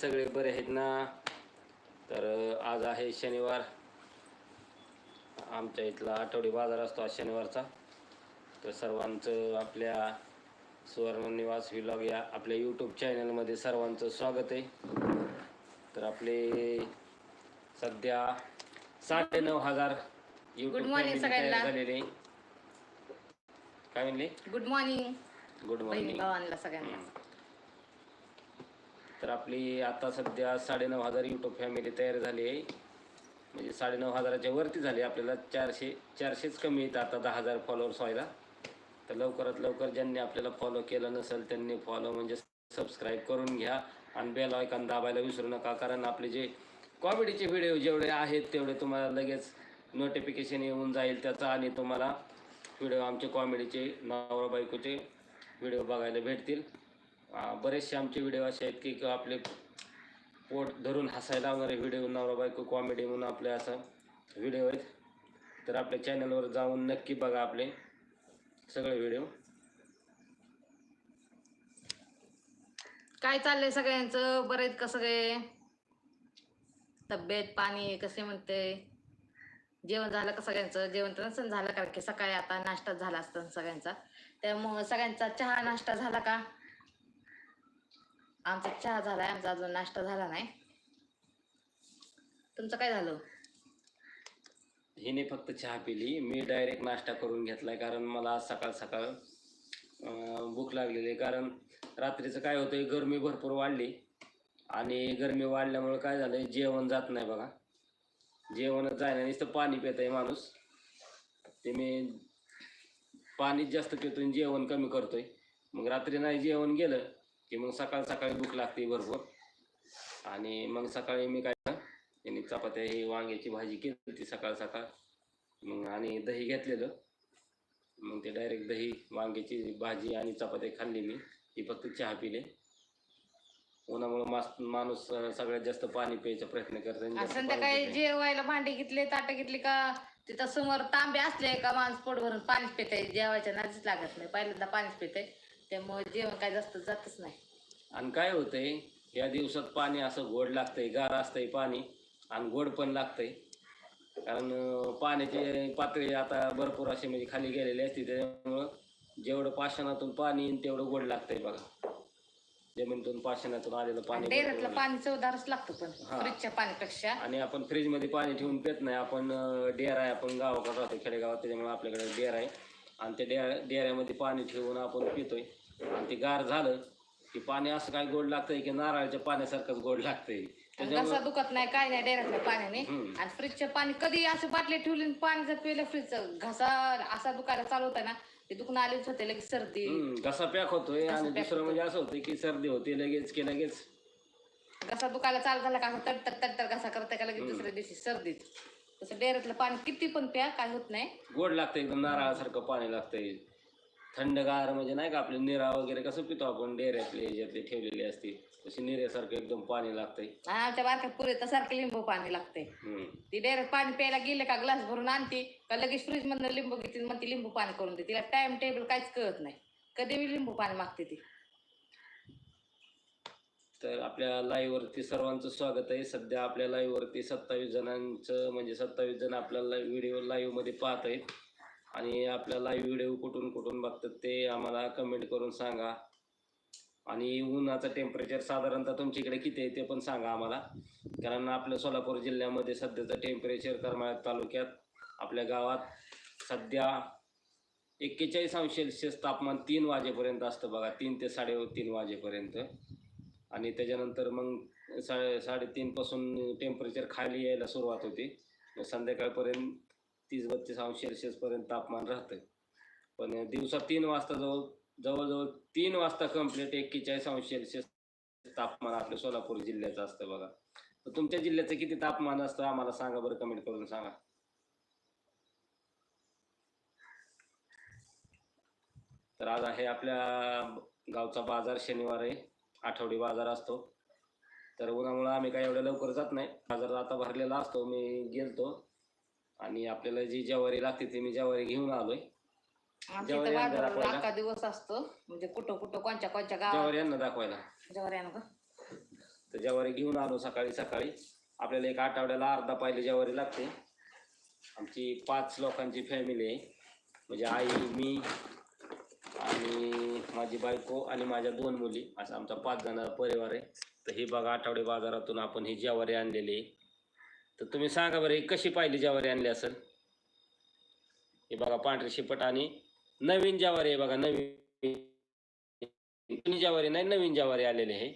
सगळे बरे आहेत ना? तर आज आहे शनिवार. आमच्या इथला आठवडी बाजार असतो आज शनिवारचा. तर सर्वांचं आपल्या सुवर्ण निवास विलॉग या आपल्या यूट्यूब चॅनलमध्ये सर्वांचं स्वागत आहे. तर आपले सध्या साडेनऊ हजार YouTube Good morning family सगळ्यांना. झालेले. काय म्हणले? गुड मॉर्निंग गुड मॉर्निंग भावांना सगळ्यांना. तर आपली आता सध्या साडेनऊ हजार यूट्यूब फॅमिली तयार झाली आहे. म्हणजे साडेनऊ हजाराच्या वरती झाली आपल्याला. चारशे चारशेच कमी येतं आता दहा हजार फॉलोअर्स व्हायला. तर लवकरात लवकर ज्यांनी आपल्याला फॉलो केलं नसेल त्यांनी फॉलो म्हणजे सबस्क्राईब करून घ्या. आणि बेल आयकॉन दाबायला विसरू नका कारण आपले जे कॉमेडीचे व्हिडिओ जेवढे आहेत तेवढे तुम्हाला लगेच नोटिफिकेशन येऊन जाईल त्याचा आणि तुम्हाला व्हिडिओ आमचे कॉमेडीचे नवरा बायकोचे व्हिडिओ बघायला भेटतील. बरेचसे आमचे व्हिडिओ असे आहेत की आपले पोट धरून हसायला लावणारे व्हिडिओ नवरा बायको कॉमेडी म्हणून आपले असं व्हिडिओ आहेत. तर आपल्या चॅनलवर जाऊन नक्की बघा आपले सगळे व्हिडिओ काय चाललंय सगळ्यांचं? बरेच का सगळे? तब्येत पाणी कसे म्हणते? जेवण झालं का सगळ्यांचं? जेवण तर नसेल झालं कारण की सकाळी आता नाश्ता झाला असतं सगळ्यांचा. त्यामुळं सगळ्यांचा चहा नाश्ता झाला का? आमचा चहा झालाय आमचा अजून नाश्ता झाला नाही. तुमचं काय झालं? हिने फक्त चहा पिली. मी डायरेक्ट नाश्ता करून घेतलाय कारण मला आज सकाळ सकाळ भूक लागलेली आहे. कारण रात्रीचं काय होतं गरमी भरपूर वाढली. आणि गरमी वाढल्यामुळे काय झालं जेवण जात नाही बघा. जेवणच जायला नुसतं पाणी पित आहे माणूस. ते मी पाणीच जास्त पितोय आणि जेवण कमी करतोय. मग रात्री नाही जेवण गेलं की मग सकाळ सकाळी भूक लागते भरपूर. आणि मग सकाळी मी काय त्यांनी चपात्या ही वांग्याची भाजी केली होती सकाळ सकाळ. मग आणि दही घेतलेलं. मग ते डायरेक्ट दही वांग्याची भाजी आणि चपात्या खाल्ली मी. ती फक्त चहा पिले. उन्हामुळे मास माणूस सगळ्यात जास्त पाणी प्यायचा प्रयत्न करतो संध्याकाळी. जेवायला भांडी घेतले ताट घेतली का? तिथं समोर तांबे असले का माणूस पोट भरून पाणीच पिते. जेवायच्या नादीच लागत नाही. पहिल्यांदा पाणीच पिते. त्यामुळे जेवण काय जास्त जातच नाही. आणि काय होतंय या दिवसात पाणी असं गोड लागतंय गार असतंय पाणी आणि गोड पण लागतंय. कारण अं, पाण्याची पातळी आता भरपूर अशी म्हणजे खाली गेलेली असते त्याच्यामुळं जेवढं पाषाणातून पाणी येईल तेवढं गोड लागतंय बघा. जमिनीतून पाषाणातून आलेलं पाणी भरपूर डेऱ्यातलं पाणी चवदारच लागतं पण हा. फ्रीजच्या पाण्यापेक्षा. आणि आपण फ्रीजमध्ये पाणी ठेवून पित नाही आपण अं, डेअर आहे आपण गावाकडे राहतो खेडेगावात त्याच्यामुळे आपल्याकडे डेअर आहे. आणि त्या डेअर डेअऱ्यामध्ये पाणी ठेवून आपण पितोय. आणि ते गार झालं की पाणी असं काय गोड लागतंय की नारळाच्या पाण्यासारखंच गोड लागतंय. घसा दुखत नाही काय नाही डेऱ्यातल्या पाण्याने. आणि फ्रीजचं पाणी कधी असं बाटली ठेवली पाणी जर पिलं फ्रीजचं घसा असा दुखायला चालू होता ना ते दुखणं आलीच होते लगेच सर्दी. घसा पॅक होतोय आणि दुसरं म्हणजे असं होतं की सर्दी होते लगेच की लगेच. घसा दुखायला चालू झाला का असं तडतड तडतड घसा करता का लगेच दुसऱ्या दिवशी सर्दीत. तसं डेऱ्यातलं पाणी किती पण प्या काय होत नाही. गोड लागतं एकदम नारळासारखं पाणी लागतंय. थंडगार म्हणजे नाही का आपले निरा वगैरे कसं पितो आपण? डेऱ्यातले ह्याच्यातले ठेवलेले असते तसे निऱ्यासारखं एकदम पाणी लागतंय. आणि आमच्या बारक्या पुरे सारखं लिंबू पाणी लागते हम्म. ती डायरेक्ट पाणी प्यायला गेले का ग्लास भरून आणते का लगेच फ्रीज मधनं लिंबू घेते मग ती लिंबू पाणी करून देते. तिला टाइम टेबल काहीच कळत नाही. कधी मी लिंबू पाणी मागते ती. तर आपल्या लाईव्ह वरती सर्वांचं स्वागत आहे. सध्या आपल्या लाईव्ह वरती सत्तावीस जणांचं म्हणजे सत्तावीस जण आपल्याला व्हिडिओ लाईव्हमध्ये पाहत आहेत. आणि आपला लाईव्ह व्हिडिओ कुठून कुठून बघतात ते आम्हाला कमेंट करून सांगा. आणि उन्हाचं टेम्परेचर साधारणतः तुमच्या इकडे किती आहे ते पण सांगा आम्हाला. कारण आपल्या सोलापूर जिल्ह्यामध्ये सध्याचं टेम्परेचर करमाळ्यात तालुक्यात आपल्या गावात सध्या एक्केचाळीस अंश सेल्सिअस तापमान तीन वाजेपर्यंत असतं बघा. तीन ते साडे तीन वाजेपर्यंत. आणि त्याच्यानंतर मग सा साडेतीनपासून टेम्परेचर खाली यायला सुरुवात होते. मग संध्याकाळपर्यंत तीस बत्तीस अंश सेल्सिअसपर्यंत तापमान राहतं पण दिवसा तीन वाजता जवळ जवळजवळ तीन वाजता कंप्लीट एक्केचाळीस अंश सेल्सिअस तापमान आपल्या सोलापूर जिल्ह्याचं असतं बघा. तर तुमच्या जिल्ह्याचं किती तापमान असतं आम्हाला सांगा बरं कमेंट करून सांगा. तर आज आहे आपल्या गावचा बाजार शनिवार आहे आठवडी बाजार असतो. तर उन्हामुळं आम्ही काय एवढ्या लवकर जात नाही. बाजार आता भरलेला असतो मी गेलतो. आणि आपल्याला जी ज्वारी लागते ती मी ज्वारी घेऊन आलोय. आमच्या इथं. अख्खा दिवस असतो. म्हणजे कुठं कुठं कोणच्या कोणच्या गावात. ज्वारी यांना दाखवायला. का? तर ज्वारी घेऊन आलो सकाळी सकाळी. आपल्याला एक आठवड्याला अर्धा पायली ज्वारी लागते. आमची पाच लोकांची फॅमिली आहे. म्हणजे आई मी आणि माझी बायको आणि माझ्या दोन मुली. असा आमचा पाच जण परिवार आहे. तर ही बघा आठवडे बाजारातून आपण ही ज्वारी आणलेली आहे. तर तुम्ही सांगा बरं ही कशी पाहिली ज्वारी आणली असेल? हे बघा पांढरी शिपट आणि नवीन ज्वारी आहे बघा नवीन. ज्वारी नाही नवीन ज्वारी आलेली आहे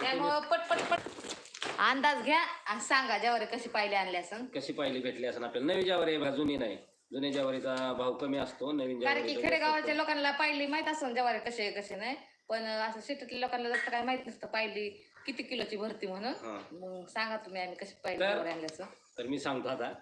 त्यामुळं पटपट पट अंदाज घ्या आणि सांगा ज्यावर कशी पाहिली आणली असं कशी पाहिली भेटली असं आपल्याला? नवी ज्वारी आहे बघा जुनी नाही. जुन्या ज्वारीचा भाव कमी असतो नवीन कारण की खेडेगावाच्या. लोकांना पाहिली माहीत असून ज्वारी कशी आहे कशी नाही. पण असं सिटीतल्या लोकांना जास्त काय माहीत नसतं पाहिली किती किलोची भरती म्हणून हा. मग सांगा तुम्ही आम्ही कशी पाहिली तर- मी सांगतो आता.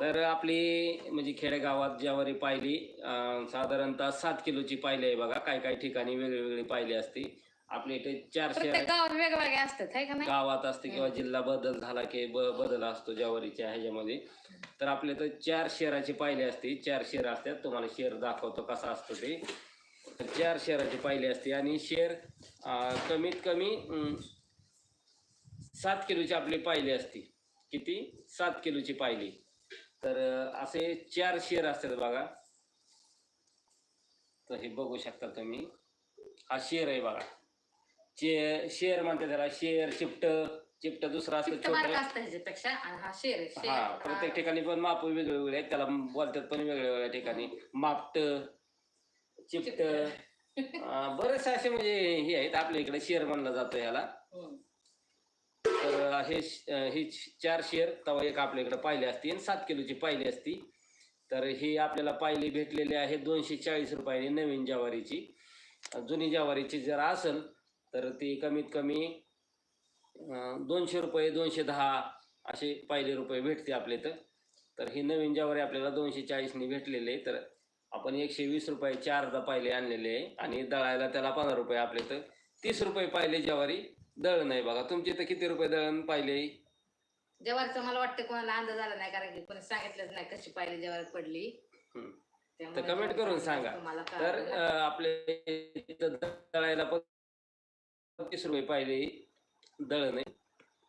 तर आपली म्हणजे खेडेगावात ज्वारी पाहिली अं, साधारणतः सात किलोची पाहिली आहे बघा. काय काय ठिकाणी वेगळी वेगळी पाहिली असती. आपल्या इथे चारशे प्रत्येक गावात वेगवेगळे असतात है का नाही? गावात असते किंवा जिल्हा बदल झाला की ब बदल असतो ज्वारीच्या ह्याच्यामध्ये. तर आपल्या तर चार शेराची पायली असते. चार शेर असतात. तुम्हाला शेर दाखवतो कसा असतो ते. चार शेराची पायली असते आणि शेर अं, कमीत कमी सात किलोची आपली पायली असते. किती? सात किलोची पायली. तर असे चार शेर असतात बघा. तर हे बघू शकता तुम्ही. हा शेर आहे बघा. चे शेर म्हणते त्याला शेर चिपट चिपट दुसरा असतं छोटं. हा प्रत्येक. ठिकाणी पण माप वेगळे वेगळे आहेत. त्याला बोलतात पण वेगळ्या वेगळ्या ठिकाणी. मापट. चिपट. बरेचसे असे म्हणजे हे आहेत आपल्या इकडे शेर म्हणलं जातं ह्याला. हम्म. तर हे ही चार शेर तवा एक आपल्या इकडे पाहिली असती आणि सात किलोची पाहिली असती तर ही आपल्याला पाहिली भेटलेली आहे दोनशे चाळीस रुपयाने नवीन ज्वारीची. जुनी ज्वारीची जर असेल तर ती कमीत कमी दोनशे रुपये दोनशे दहा असे पाहिले रुपये भेटते आपले तर तर ही नवीन ज्वारी आपल्याला दोनशे चाळीसनी भेटलेली आहे. तर आपण एकशे वीस रुपये चारदा पाहिले आणलेले आणि दळायला त्याला पंधरा रुपये आपले तर तीस रुपये पाहिले ज्वारी. दळण आहे बघा. तुमचे तर किती रुपये दळण पाहिले ज्वारीचं मला वाटतं कोणाला अंदाज आला नाही कारण की कोणी सांगितलंच नाही कशी पाहिली ज्वारी पडली. तर comment करून सांगा. तर आपले दळायला पण तीस रुपये पाहिले दळण आहे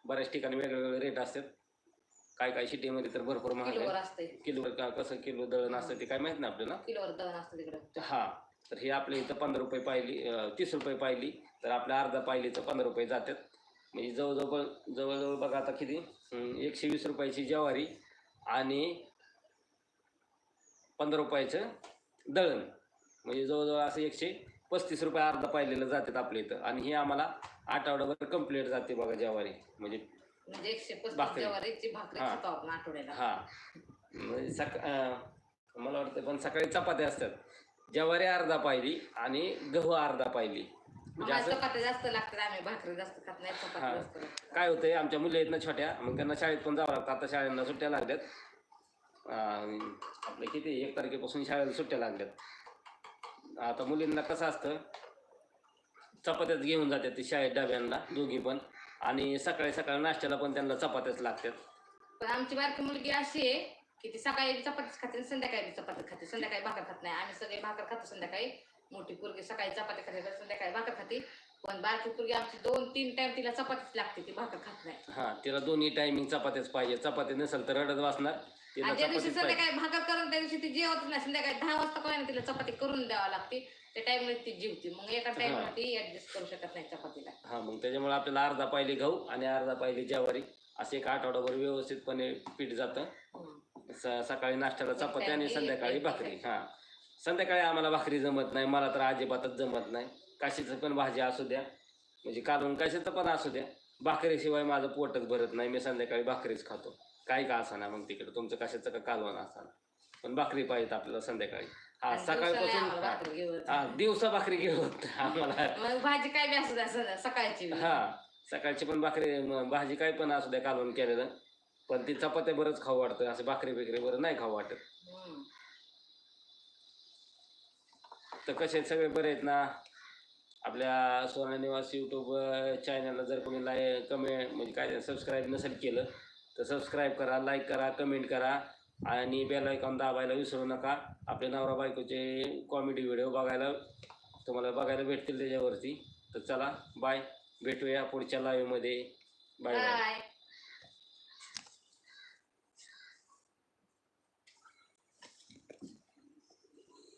बऱ्याच ठिकाणी वेगळे वेगळे रेट असतात. काय काय सिटीमध्ये तर भरपूर महाग किलोवर आहे असते किलोवर का कसं किलो दळण असतं ते काय माहीत नाही आपल्याला? किलोवर दळण असतं तिकडं. हा तर ही आपल्या इथं पंधरा रुपये पाहिली अं, तीस रुपये पाहिली तर आपल्या अर्धा पाहिली तर पंधरा रुपये जातात. म्हणजे जवळजवळ जवळजवळ बघा आता किती एकशे वीस रुपयाची ज्वारी आणि पंधरा रुपयाचं दळण. म्हणजे जवळजवळ असं एकशे पस्तीस रुपये अर्धा पाहिलेलं जातात आपल्या इथं. आणि हे आम्हाला आठवड्याभर कंप्लीट जाते बघा ज्वारी. म्हणजे म्हणजे एकशे पस्तीस भाकरी. ज्वारीची भाकरी हा. खातो आपण आठवड्याला. हा. म्हणजे सक अं, मला वाटतं पण सकाळी चपात्या असतात. ज्वारी अर्धा पाहिली आणि गहू अर्धा पाहिली म्हणजे आम्हाला असं चपात्या जास्त लागतात आम्ही भाकरी जास्त खात नाही हा. चपाती जास्त लागतात. काय होतंय आमच्या मुली आहेत ना छोट्या मग त्यांना शाळेत पण जावं लागतं. आता शाळेला सुट्ट्या लागल्यात. अं, आपल्या किती एक तारखेपासून शाळेला सुट्ट्या लागल्यात. आता मुलींना कसं असतं चपात्याच घेऊन जातात ते शाळेत डब्यांना दोघी पण. आणि सकाळी सकाळी नाश्त्याला पण त्यांना चपात्याच लागतात. पण आमची बारकी मुलगी अशी आहे की ती सकाळी बी चपातीच खाते आणि संध्याकाळी बी चपाती खाते. संध्याकाळी भाकर खात नाही. आम्ही सगळे भाकर खातो संध्याकाळी. मोठी पोरगी सकाळी चपाती खाते तर संध्याकाळी भाकर खाते. पण बारकी पोरगी आमची दोन तीन टाइम तिला चपातीच लागते ती भाकर खात नाही. हां तिला दोन्ही टायमिंग चपात्याच पाहिजे. चपाती नसेल तर रडत वाचणार आणि ज्या दिवशी संध्याकाळी भाकर करून त्या दिवशी ती जेवत नाही. संध्याकाळी दहा वाजता कोणी तिला चपाती करून द्यावा लागते. त्या टाइमला ती जेवते. मग एका टाइमला ती ऍडजस्ट करू शकत नाही चपातीला. हां मग त्याच्यामुळे आपल्याला अर्धा पाहिली गहू आणि अर्धा पाहिली ज्वारी असे एक आठवडाभर व्यवस्थितपणे पीठ जातं. स सकाळी नाश्त्याला चपाती आणि संध्याकाळी भाकरी. हां. संध्याकाळी आम्हाला भाकरी जमत नाही. मला तर अजिबातच जमत नाही. काशीचं पण भाजी असू द्या. म्हणजे कालवून कशाचं पण असू द्या. भाकरीशिवाय माझं पोटच भरत नाही. मी संध्याकाळी भाकरीच खातो. काही का असाना मग तिकडे? तुमचं कशाचं का कालवण असाना? पण भाकरी पाहिजे आपल्याला संध्याकाळी. हा सकाळपासून हा, दिवसा भाकरी घेऊन आम्हाला. भाजी काय बी असू द्या सकाळची. हा सकाळची पण भाकरी भाजी काय पण असू द्या कालवण केलेलं. पण ती चपात्या बरंच खाऊ वाटतं असं भाकरी बिकरी बरं नाही खाऊ वाटत. तर कसे आहेत सगळे बरे आहेत ना? आपल्या सोना निवास यूट्यूब चॅनलला जर कोणी लाय कमेंट म्हणजे काय सबस्क्राईब नसेल केलं तर सबस्क्राईब करा लाईक करा कमेंट करा आणि बेल आयकॉन दाबायला विसरू नका. आपल्या नवरा बायकोचे कॉमेडी व्हिडिओ बघायला तुम्हाला बघायला भेटतील त्याच्यावरती. तर चला बाय भेटूया पुढच्या लाईव्हमध्ये बाय बाय